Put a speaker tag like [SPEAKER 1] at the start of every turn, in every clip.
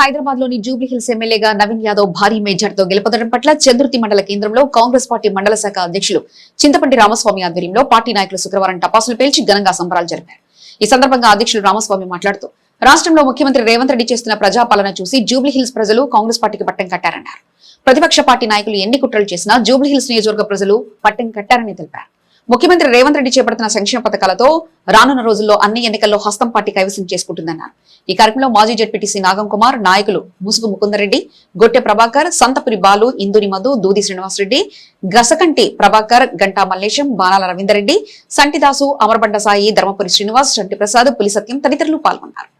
[SPEAKER 1] హైదరాబాద్లోని Jubilee hills ఎమ్మెల్యేగా నవీన్ యాదవ్ భారీ మేజర్తో గెలుపొందడం పట్ల చంద్రుతి మండల కేంద్రంలో కాంగ్రెస్ పార్టీ మండల శాఖ అధ్యక్షులు చింతపండి రామస్వామి ఆధ్వర్యంలో పార్టీ నాయకులు శుక్రవారం టపాసులు పేల్చి ఘనంగా సంబరాలు జరిపారు. ఈ సందర్భంగా అధ్యక్షులు రామస్వామి మాట్లాడుతూ రాష్ట్రంలో ముఖ్యమంత్రి రేవంత్ రెడ్డి చేస్తున్న ప్రజాపాలన చూసి జూబ్లీ హిల్స్ ప్రజలు కాంగ్రెస్ పార్టీకి పట్టం కట్టారన్నారు. ప్రతిపక్ష పార్టీ నాయకులు ఎన్ని కుట్రలు చేసినా జూబ్లీ హిల్స్ నియోజకవర్గ ప్రజలు పట్టం కట్టారని తెలిపారు. ముఖ్యమంత్రి రేవంత్ రెడ్డి చేపడుతున్న సంక్షేమ పథకాలతో రానున్న రోజుల్లో అన్ని ఎన్నికల్లో హస్తం పార్టీ కైవసం చేసుకుంటుందన్నారు. ఈ కార్యక్రమంలో మాజీ జడ్పీటీసీ నాగం కుమార్ నాయకులు ముసుగు ముకుందరెడ్డి గొట్టె ప్రభాకర్ సంతపురి బాలు ఇందుని మధు దూది శ్రీనివాసరెడ్డి గసకంటి ప్రభాకర్ గంటా మల్లేశం బాణాల రవీందరెడ్డి సంటిదాసు అమరబండ సాయి ధర్మపురి శ్రీనివాస్ చంటి ప్రసాద్ పులి సత్యం తదితరులు పాల్గొన్నారు.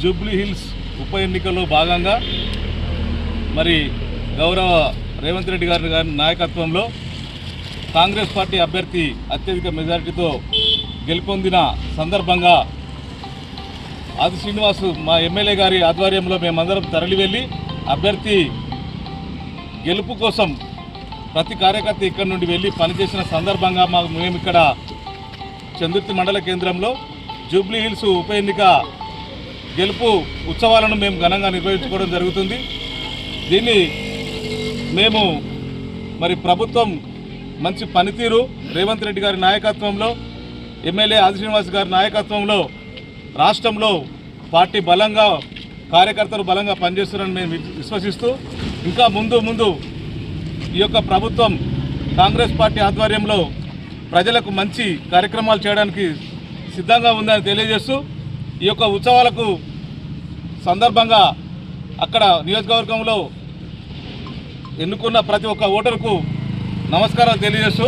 [SPEAKER 2] జూబ్లీ హిల్స్ ఉప ఎన్నికల్లో భాగంగా మరి గౌరవ రేవంత్ రెడ్డి గారి గారి నాయకత్వంలో కాంగ్రెస్ పార్టీ అభ్యర్థి అత్యధిక మెజారిటీతో గెలుపొందిన సందర్భంగా ఆది శ్రీనివాస్ మా ఎమ్మెల్యే గారి ఆధ్వర్యంలో మేమందరం తరలి వెళ్ళి అభ్యర్థి గెలుపు కోసం ప్రతి కార్యకర్త ఇక్కడ నుండి వెళ్ళి పనిచేసిన సందర్భంగా మాకు మేము ఇక్కడ చందుర్తి మండల కేంద్రంలో జూబ్లీ హిల్స్ ఉప ఎన్నిక గెలుపు ఉత్సవాలను మేము ఘనంగా నిర్వహించుకోవడం జరుగుతుంది. దీన్ని మేము మరి ప్రభుత్వం మంచి పనితీరు రేవంత్ రెడ్డి గారి నాయకత్వంలో ఎమ్మెల్యే ఆది శ్రీనివాస్ గారి నాయకత్వంలో రాష్ట్రంలో పార్టీ బలంగా కార్యకర్తలు బలంగా పనిచేస్తున్నారని మేము విశ్వసిస్తూ ఇంకా ముందు ముందు ఈ యొక్క ప్రభుత్వం కాంగ్రెస్ పార్టీ ఆధ్వర్యంలో ప్రజలకు మంచి కార్యక్రమాలు చేయడానికి సిద్ధంగా ఉందని తెలియజేస్తూ ఈ యొక్క ఉత్సవాలకు సందర్భంగా అక్కడ నియోజకవర్గంలో ఎన్నుకున్న ప్రతి ఒక్క ఓటరుకు నమస్కారాలు తెలియజేస్తూ